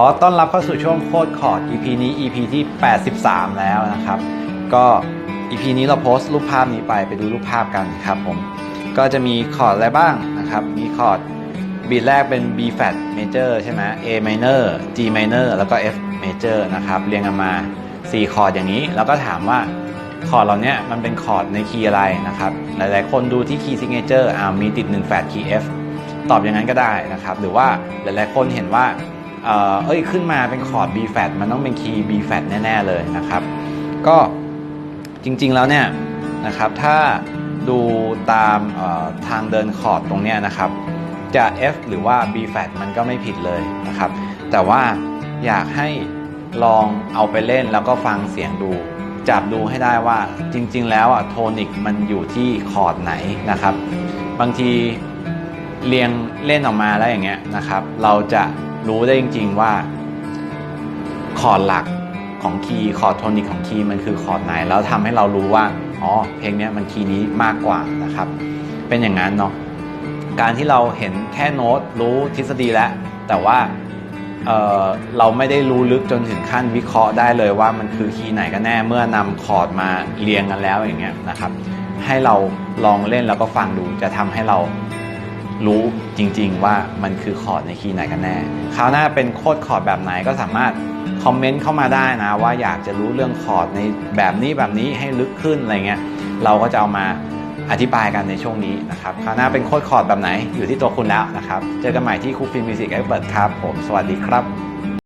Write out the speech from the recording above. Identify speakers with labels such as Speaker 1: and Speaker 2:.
Speaker 1: อต้อนรับเข้าสู่ช่วงโคดคอร์ด EP นี้ EP ที่ 83 แล้วนะครับ ก็ EP นี้เราโพสต์รูปภาพนี้ไปไปดูรูปภาพกันครับผม ก็จะมีคอร์ดอะไรบ้างนะครับ มีคอร์ดบีทแรกเป็น B flat major ใช่ไหม A minor G minor แล้วก็ F major นะครับ เรียงกันมา 4 คอร์ดอย่างนี้ แล้วก็ถามว่าคอร์ดเหล่านี้มันเป็นคอร์ดในคีย์อะไรนะครับ หลายๆ คนดูที่คีย์ signature อ่ามีติด1แฟดคีย์ F ตอบอย่างนั้นก็ได้นะครับ หรือว่าหลายๆ คนเห็นว่า เอ้ยขึ้นมาเป็นคอร์ด B flat มันต้องเป็นคีย์ B flat แน่ ๆ เลยนะครับ ก็จริงๆแล้วเนี่ยนะครับถ้าดูตามทางเดินคอร์ดตรงเนี้ยนะครับ จะ F หรือว่า B flat มันก็ไม่ผิดเลยนะครับ แต่ว่าอยากให้ลองเอาไปเล่นแล้วก็ฟังเสียงดูจับดูให้ได้ว่าจริง ๆ แล้วอะโทนิกมันอยู่ที่คอร์ดไหนนะครับ บางทีเรียงเล่นออกมาแล้วอย่างเงี้ยนะครับ เราจะ รู้ได้จริง ๆว่าคอร์ดหลักของคีย์คอร์ดโทนิกของคีย์มันคือคอร์ดไหน แล้วทำให้เรารู้ว่าอ๋อเพลงนี้มันคีย์นี้มากกว่านะครับ เป็นอย่างนั้นเนาะการที่เราเห็นแค่โน้ตรู้ทฤษฎีแล้ว แต่ว่าเเราไม่ได้รู้ลึกจนถึงขั้นวิเคราะห์ได้เลยว่ามันคือคีย์ไหนกันแน่เมื่อนำคอร์ดมาเรียงกันแล้วอย่างเงี้ยนะครับ ให้เราลองเล่นแล้วก็ฟังดูจะทำให้เรา รู้จริง ๆ ว่ามันคือคอร์ดในคีย์ไหนกันแน่คราวหน้าเป็นโคดคอร์ดแบบไหนก็สามารถคอมเมนต์เข้ามาได้นะ ว่าอยากจะรู้เรื่องคอร์ดในแบบนี้แบบนี้ให้ลึกขึ้นอะไรเงี้ยเราก็จะเอามาอธิบายกันในช่วงนี้นะครับคราวหน้าเป็นโคดคอร์ดแบบไหนอยู่ที่ตัวคุณแล้วนะครับ เจอกันใหม่ที่คูฟินมิวสิกเอ็กเปิดครับผมสวัสดีครับ